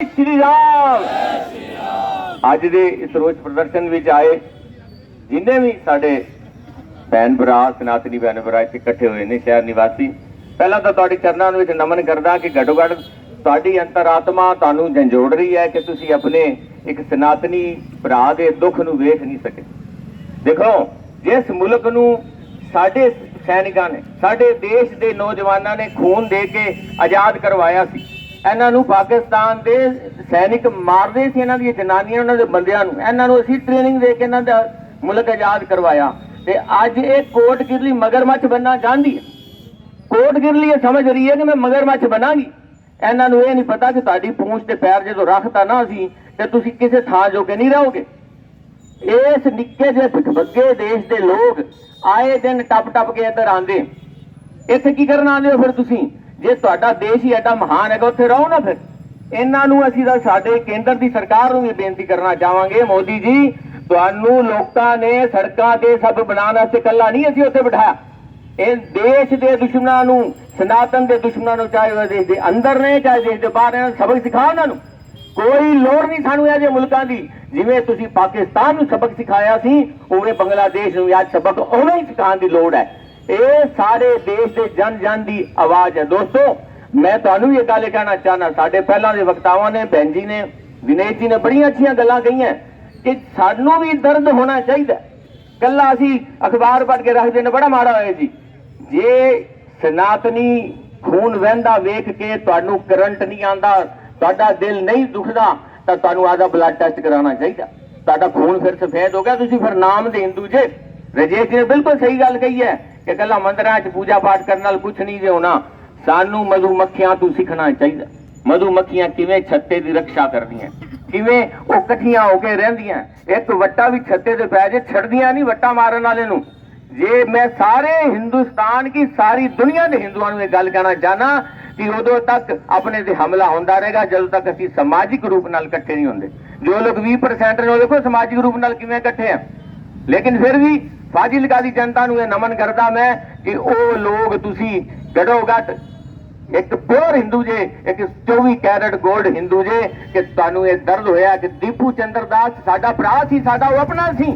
ਸ਼੍ਰੀ ਰਾਮ ਅੱਜ ਦੇ ਇਸ ਰੋਜ਼ ਪ੍ਰਦਰਸ਼ਨ ਵਿੱਚ ਆਏ ਜਿੰਨੇ ਵੀ ਸਾਡੇ ਭੈਣ ਭਰਾ, ਸਨਾਤਨੀ ਭੈਣ ਭਰਾ ਇੱਥੇ ਇਕੱਠੇ ਹੋਏ ਨੇ, ਸ਼ਹਿਰ ਨਿਵਾਸੀ, ਪਹਿਲਾਂ ਤਾਂ ਤੁਹਾਡੇ ਚਰਨਾਂ ਵਿੱਚ ਨਮਨ ਕਰਦਾ ਕਿ ਘੱਟੋ ਘੱਟ ਤੁਹਾਡੀ ਅੰਤਰਾਤਮਾ ਤੁਹਾਨੂੰ ਜੰਜੋੜ ਰਹੀ ਹੈ ਕਿ ਤੁਸੀਂ ਆਪਣੇ ਇੱਕ ਸਨਾਤਨੀ ਭਰਾ ਦੇ ਦੁੱਖ ਨੂੰ ਵੇਖ ਨਹੀਂ ਸਕੇ। ਦੇਖੋ, ਜਿਸ ਮੁਲਕ ਨੂੰ ਸਾਡੇ ਸੈਨਿਕਾਂ ਨੇ, ਸਾਡੇ ਦੇਸ਼ ਦੇ ਨੌਜਵਾਨਾਂ ਨੇ ਖੂਨ ਦੇ ਕੇ ਆਜ਼ਾਦ ਕਰਵਾਇਆ ਸੀ ਇਹਨਾਂ ਨੂੰ ਪਾਕਿਸਤਾਨ ਦੇ ਸੈਨਿਕ ਮਾਰਦੇ ਸੀ ਇਹਨਾਂ ਦੀਆਂ ਜਨਾਨੀਆਂ ਉਹਨਾਂ ਦੇ ਬੰਦਿਆਂ ਨੂੰ। ਇਹਨਾਂ ਨੂੰ ਅਸੀਂ ਟ੍ਰੇਨਿੰਗ ਦੇ ਕੇ ਇਹਨਾਂ ਦਾ ਮੁਲਕ ਆਜ਼ਾਦ ਕਰਵਾਇਆ। ਤੇ ਅੱਜ ਇਹ ਕੋਟ ਗਿਰਲੀ ਮਗਰਮੱਛ ਬੰਨਾ ਚਾਹੁੰਦੀ ਹੈ। ਕੋਟ ਗਿਰਲੀ ਇਹ ਸਮਝ ਰਹੀ ਹੈ ਕਿ ਮੈਂ ਮਗਰਮੱਛ ਬਣਾਂਗੀ ਇਹਨਾਂ ਨੂੰ ਇਹ ਨਹੀਂ ਪਤਾ ਕਿ ਤੁਹਾਡੀ ਪੂੰਛ ਤੇ ਪੈਰ ਜਦੋਂ ਰੱਖਤਾ ਨਾ ਅਸੀਂ, ਤੇ ਤੁਸੀਂ ਕਿਸੇ ਥਾਂ ਜੋਗੇ ਨਹੀਂ ਰਹੋਗੇ। ਇਸ ਨਿੱਕੇ ਜਿਹੇ ਭਟਕਦੇ ਦੇਸ਼ ਦੇ ਲੋਕ ਆਏ ਦਿਨ ਟੱਪ ਟੱਪ ਕੇ ਇੱਧਰ ਆਂਦੇ ਇੱਥੇ ਕੀ ਕਰਨ ਆਉਂਦੇ ਹੋ ਫਿਰ ਤੁਸੀਂ? ਜੇ ਤੁਹਾਡਾ ਦੇਸ਼ ਹੀ ਐਡਾ ਮਹਾਨ ਹੈਗਾ, ਉੱਥੇ ਰਹੋ ਨਾ ਫਿਰ। ਇਹਨਾਂ ਨੂੰ ਅਸੀਂ ਤਾਂ ਸਾਡੇ ਕੇਂਦਰ ਦੀ ਸਰਕਾਰ ਨੂੰ ਵੀ ਬੇਨਤੀ ਕਰਨਾ ਚਾਹਾਂਗੇ, ਮੋਦੀ ਜੀ, ਤੁਹਾਨੂੰ ਲੋਕਾਂ ਨੇ ਸੜਕਾਂ ਤੇ ਸਭ ਬਣਾਉਣ ਵਾਸਤੇ ਕੱਲਾ ਨਹੀਂ ਅਸੀਂ ਉੱਥੇ ਬਿਠਾਇਆ। ਇਹ ਦੇਸ਼ ਦੇ ਦੁਸ਼ਮਣਾਂ ਨੂੰ, ਸਨਾਤਨ ਦੇ ਦੁਸ਼ਮਣਾਂ ਨੂੰ, ਚਾਹੇ ਉਹ ਦੇਸ਼ ਦੇ ਅੰਦਰ ਨੇ, ਚਾਹੇ ਦੇਸ਼ ਦੇ ਬਾਹਰ ਨੇ ਸਬਕ ਸਿਖਾਓ ਉਹਨਾਂ ਨੂੰ। ਕੋਈ ਲੋੜ ਨਹੀਂ ਸਾਨੂੰ ਇਹ ਜਿਹੇ ਮੁਲਕਾਂ ਦੀ। ਜਿਵੇਂ ਤੁਸੀਂ ਪਾਕਿਸਤਾਨ ਨੂੰ ਸਬਕ ਸਿਖਾਇਆ ਸੀ, ਉਵੇਂ ਬੰਗਲਾਦੇਸ਼ ਨੂੰ ਅੱਜ ਸਬਕ ਉਵੇਂ ਹੀ ਸਿਖਾਉਣ ਦੀ ਲੋੜ ਹੈ। ਇਹ ਸਾਰੇ ਦੇਸ਼ ਦੇ ਜਨ ਜਨ ਦੀ ਆਵਾਜ਼ ਹੈ। ਦੋਸਤੋ, ਮੈਂ ਤੁਹਾਨੂੰ ਵੀ ਇਹ ਗੱਲ ਕਹਿਣਾ ਚਾਹਨਾ ਸਾਡੇ ਪਹਿਲਾਂ ਦੇ ਵਕਤਾਵਾਂ ਨੇ, ਭੈਣ ਜੀ ਨੇ, ਵਿਨੇਸ਼ ਜੀ ਨੇ ਬੜੀਆਂ ਅੱਛੀਆਂ ਗੱਲਾਂ ਕਹੀਆਂ ਕਿ ਸਾਨੂੰ ਵੀ ਦਰਦ ਹੋਣਾ ਚਾਹੀਦਾ ਕੱਲਾ ਅਸੀਂ ਅਖਬਾਰ ਪੜ੍ਹ ਕੇ ਰੱਖਦੇ ਨੇ, ਬੜਾ ਮਾੜਾ ਹੋਇਆ ਜੀ। ਜੇ ਸਨਾਤਨੀ ਖੂਨ ਵਹਿੰਦਾ ਵੇਖ ਕੇ ਤੁਹਾਨੂੰ ਕਰੰਟ ਨਹੀਂ ਆਂਦਾ ਤੁਹਾਡਾ ਦਿਲ ਨਹੀਂ ਦੁਖਦਾ, ਤਾਂ ਤੁਹਾਨੂੰ ਆਦਾ ਬਲੱਡ ਟੈਸਟ ਕਰਾਉਣਾ ਚਾਹੀਦਾ। ਤੁਹਾਡਾ ਖੂਨ ਫਿਰ ਸਫੈਦ ਹੋ ਗਿਆ, ਤੁਸੀਂ ਫਿਰ ਨਾਮ ਦੇ ਹਿੰਦੂ ਜੇ ਰਜੇਸ਼ ਜੀ ਨੇ ਬਿਲਕੁਲ ਸਹੀ ਗੱਲ ਕਹੀ ਹੈ। ਕਿ ਕੱਲਾ ਮੰਦਰਾਂ 'ਚ ਪੂਜਾ ਪਾਠ ਕਰਨ ਨਾਲ ਕੁਝ ਨਹੀਂ ਜੇ ਹੋਣਾ ਸਾਨੂੰ ਮਧੂ ਮੱਖੀਆਂ ਤੋਂ ਸਿੱਖਣਾ ਚਾਹੀਦਾ। ਮਧੂ ਮੱਖੀਆਂ ਕਿਵੇਂ ਛੱਤੇ ਦੀ ਰੱਖਿਆ ਕਰਦੀਆਂ? ਕਿਵੇਂ ਉਹ ਇਕੱਠੀਆਂ ਹੋ ਕੇ ਰਹਿੰਦੀਆਂ? ਇੱਕ ਵੱਟਾ ਵੀ ਛੱਤੇ ਤੇ ਪੈ ਜੇ, ਛੱਡਦੀਆਂ ਨਹੀਂ ਵੱਟਾ ਮਾਰਨ ਵਾਲੇ ਨੂੰ। ਜੇ ਮੈਂ ਸਾਰੇ ਹਿੰਦੁਸਤਾਨ ਕੀ ਸਾਰੀ ਦੁਨੀਆ ਦੇ ਹਿੰਦੂਆਂ ਨੂੰ ਇਹ ਗੱਲ ਕਹਿਣਾ ਚਾਹਨਾ ਕਿ ਉਦੋਂ ਤੱਕ ਆਪਣੇ ਤੇ ਹਮਲਾ ਹੁੰਦਾ ਰਹੇਗਾ, ਜਦੋਂ ਤੱਕ ਅਸੀਂ ਸਮਾਜਿਕ ਰੂਪ ਨਾਲ ਇਕੱਠੇ ਨਹੀਂ ਹੁੰਦੇ। ਜੋ ਲੋਕ 20% ਨੇ ਉਹ ਦੇਖੋ ਸਮਾਜਿਕ ਰੂਪ ਨਾਲ ਕਿਵੇਂ ਇਕੱਠੇ ਆ। ਲੇਕਿਨ ਫਿਰ ਵੀ ਫਾਜ਼ਿਲਕਾ ਦੀ ਜਨਤਾ ਨੂੰ ਇਹ ਨਮਨ ਕਰਦਾ ਮੈਂ ਕਿ ਉਹ ਲੋਕ ਤੁਸੀਂ ਘੜੋ ਘੱਟ ਇੱਕ ਪਿਓਰ ਹਿੰਦੂ ਜੇ, ਇੱਕ 24 ਕੈਰਟ 골ਡ ਹਿੰਦੂ ਜੇ, ਕਿ ਤੁਹਾਨੂੰ ਇਹ ਦਰਦ ਹੋਇਆ ਕਿ ਦੀਪੂ ਚੰਦਰ ਸਾਡਾ ਭਰਾ ਸੀ, ਸਾਡਾ ਉਹ ਆਪਣਾ ਸੀ।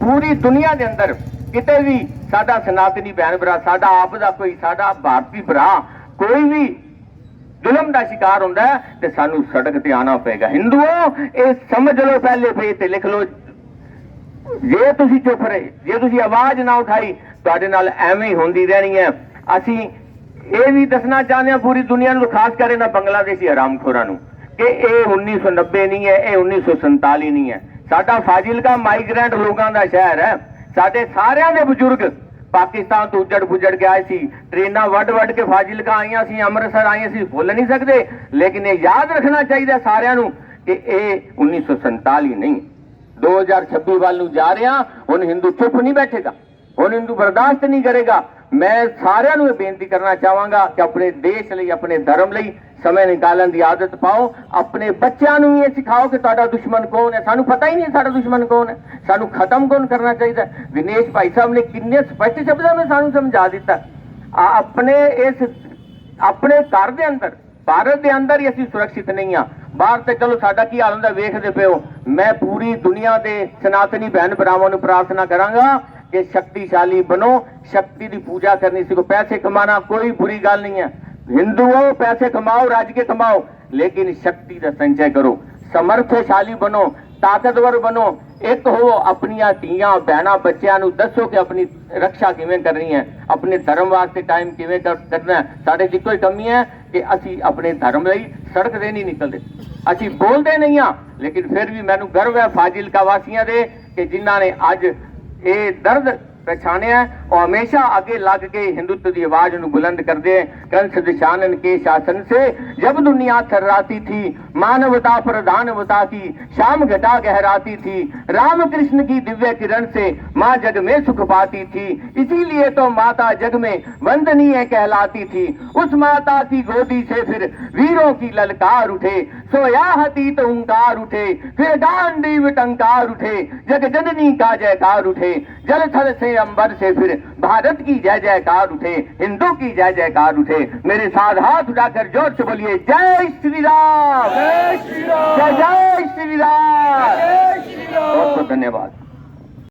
ਪੂਰੀ ਦੁਨੀਆ ਦੇ ਅੰਦਰ ਕਿਤੇ ਵੀ ਸਾਡਾ ਸਨਾਤਨੀ ਭੈਣ ਭਰਾ, ਸਾਡਾ ਆਪ ਦਾ ਕੋਈ, ਸਾਡਾ ਭਾਰਤੀ ਭਰਾ ਕੋਈ ਵੀ ਜ਼ੁਲਮ ਦਾ ਸ਼ਿਕਾਰ ਹੁੰਦਾ ਤੇ ਸਾਨੂੰ ਸੜਕ ਤੇ ਆਣਾ ਪਏਗਾ। ਹਿੰਦੂਓ ਇਹ ਸਮਝ ਲਓ ਪਹਿਲੇ ਪੇ ਤੇ, ਲਿਖ ਲਓ। ਜੇ ਤੁਸੀਂ ਚੁੱਪ ਰਹੇ, ਜੇ ਤੁਸੀਂ ਆਵਾਜ਼ ਨਾ ਉਠਾਈ, ਤੁਹਾਡੇ ਨਾਲ ਐਵੇਂ ਹੀ ਹੁੰਦੀ ਰਹਿਣੀ ਹੈ। ਅਸੀਂ ਇਹ ਵੀ ਦੱਸਣਾ ਚਾਹੁੰਦੇ ਹਾਂ ਪੂਰੀ ਦੁਨੀਆ ਨੂੰ, ਖਾਸ ਕਰ ਇਹਨਾਂ ਬੰਗਲਾਦੇਸ਼ੀ ਹਰਾਮਖੋਰਾਂ ਨੂੰ, ਕਿ ਇਹ 1990 ਨਹੀਂ ਹੈ, ਇਹ 1947 ਨਹੀਂ ਹੈ। ਸਾਡਾ ਫਾਜ਼ਿਲਕਾ ਮਾਈਗ੍ਰੈਂਟ ਲੋਕਾਂ ਦਾ ਸ਼ਹਿਰ ਹੈ। ਸਾਡੇ ਸਾਰਿਆਂ ਦੇ ਬਜ਼ੁਰਗ ਪਾਕਿਸਤਾਨ ਤੋਂ ਉੱਜੜ ਪੁੱਜੜ ਕੇ ਆਏ ਸੀ। ਟ੍ਰੇਨਾਂ ਵੱਡ ਵੱਡ ਕੇ ਫਾਜ਼ਿਲਕਾ ਆਈਆਂ ਸੀ, ਅੰਮ੍ਰਿਤਸਰ ਆਈਆਂ ਸੀ, ਭੁੱਲ ਨਹੀਂ ਸਕਦੇ। ਲੇਕਿਨ ਇਹ ਯਾਦ ਰੱਖਣਾ ਚਾਹੀਦਾ ਸਾਰਿਆਂ ਨੂੰ ਕਿ ਇਹ 1947 ਨਹੀਂ। 2026 ਵੱਲ ਨੂੰ ਜਾ ਰਿਹਾ, ਹੁਣ ਹਿੰਦੂ ਚੁੱਪ ਨਹੀਂ ਬੈਠੇਗਾ। ਹੁਣ ਹਿੰਦੂ ਬਰਦਾਸ਼ਤ ਨਹੀਂ ਕਰੇਗਾ। ਮੈਂ ਸਾਰਿਆਂ ਨੂੰ ਇਹ ਬੇਨਤੀ ਕਰਨਾ ਚਾਹਾਂਗਾ ਕਿ ਆਪਣੇ ਦੇਸ਼ ਲਈ, ਆਪਣੇ ਧਰਮ ਲਈ ਸਮੇਂ ਨਿਕਾਲਣ ਦੀ ਆਦਤ ਪਾਓ। ਆਪਣੇ ਬੱਚਿਆਂ ਨੂੰ ਇਹ ਸਿਖਾਓ ਕਿ ਤੁਹਾਡਾ ਦੁਸ਼ਮਣ ਕੌਣ ਹੈ। ਸਾਨੂੰ ਪਤਾ ਹੀ ਨਹੀਂ ਸਾਡਾ ਦੁਸ਼ਮਣ ਕੌਣ ਹੈ। ਸਾਨੂੰ ਖਤਮ ਕੌਣ ਕਰਨਾ ਚਾਹੀਦਾ ਹੈ। ਦਿਨੇਸ਼ ਭਾਈ ਸਾਹਿਬ ਨੇ ਕਿੰਨੇ ਸਪਸ਼ਟ ਸ਼ਬਦਾਂ ਵਿੱਚ ਸਾਨੂੰ ਸਮਝਾ ਦਿੱਤਾ। ਆਪਣੇ ਇਸ, ਆਪਣੇ ਘਰ ਦੇ ਅੰਦਰ, ਭਾਰਤ ਦੇ ਅੰਦਰ ਹੀ ਅਸੀਂ ਸੁਰੱਖਿਅਤ ਨਹੀਂ ਆ। ਬਾਹਰ ਤੇ ਚਲੋ, ਸਾਡਾ ਕੀ ਹਾਲ ਹੁੰਦਾ, ਵੇਖਦੇ ਪਿਓ ਮੈਂ ਪੂਰੀ ਦੁਨੀਆ ਦੇ ਸਨਾਤਨੀ ਭੈਣ ਭਰਾਵਾਂ ਨੂੰ ਪ੍ਰਾਰਥਨਾ ਕਰਾਂਗਾ ਕਿ ਸ਼ਕਤੀਸ਼ਾਲੀ ਬਣੋ, ਸ਼ਕਤੀ ਦੀ ਪੂਜਾ ਕਰਨੀ ਸਿੱਖੋ। ਪੈਸੇ ਕਮਾਣਾ ਕੋਈ ਬੁਰੀ ਗੱਲ ਨਹੀਂ ਹੈ। ਹਿੰਦੂਓ ਪੈਸੇ ਕਮਾਓ, ਰੱਜ ਕੇ ਕਮਾਓ। ਲੇਕਿਨ ਸ਼ਕਤੀ ਦਾ ਸੰਚੈ ਕਰੋ। ਸਮਰਥਸ਼ਾਲੀ ਬਣੋ, ਤਾਕਤਵਰ ਬਣੋ। ਇੱਕ ਹੋ ਆਪਣੀਆਂ ਧੀਆਂ, ਭੈਣਾਂ, ਬੱਚਿਆਂ ਨੂੰ ਦੱਸੋ ਕਿ ਆਪਣੀ ਰੱਖਿਆ ਕਿਵੇਂ ਕਰਨੀ ਹੈ, ਆਪਣੇ ਧਰਮ ਵਾਸਤੇ ਟਾਈਮ ਕਿਵੇਂ ਕੱਢਣਾ ਹੈ। ਸਾਡੇ ਚ ਕੋਈ ਕਮੀ ਹੈ ਕਿ ਅਸੀਂ ਆਪਣੇ ਧਰਮ ਲਈ ਸੜਕ ਤੇ ਨਹੀਂ ਨਿਕਲਦੇ। ਅਸੀਂ ਬੋਲਦੇ ਨਹੀਂ ਆ ਲੇਕਿਨ ਫਿਰ ਵੀ ਮੈਨੂੰ ਗਰਵ ਹੈ ਫਾਜ਼ਿਲਕਾ ਵਾਸੀਆਂ ਦੇ ਕਿ ਜਿਨ੍ਹਾਂ ਨੇ ਅੱਜ ਇਹ ਦਰਦ ਪਛਾਣਿਆ ਉਹ ਹਮੇਸ਼ਾ ਅੱਗੇ ਲੱਗ ਕੇ ਹਿੰਦੂਤਵ ਦੀ ਆਵਾਜ਼ ਨੂੰ ਬੁਲੰਦ ਕਰਦੇ ਕੰਸ ਦਿਸ਼ਾਨਨ ਕੇ ਸ਼ਾਸਨ ਸੇ जब दुनिया थर्राती थी मानवता प्रधानवता की शाम घटा गहराती थी राम कृष्ण की दिव्य किरण से माँ जग में सुख पाती थी इसीलिए तो माता जग में वंदनीय कहलाती थी उस माता की गोदी से फिर वीरों की ललकार उठे सोया हतीत ओंकार उठे फिर गांडीव टंकार उठे जग जननी का जयकार उठे जल थल से अंबर से फिर भारत की जय जयकार उठे हिंदू की जय जयकार उठे। मेरे साथ हाथ उठाकर ज़ोर से बोलिए जय श्री राम जय श्री राम जय श्री राम बहुत बहुत धन्यवाद।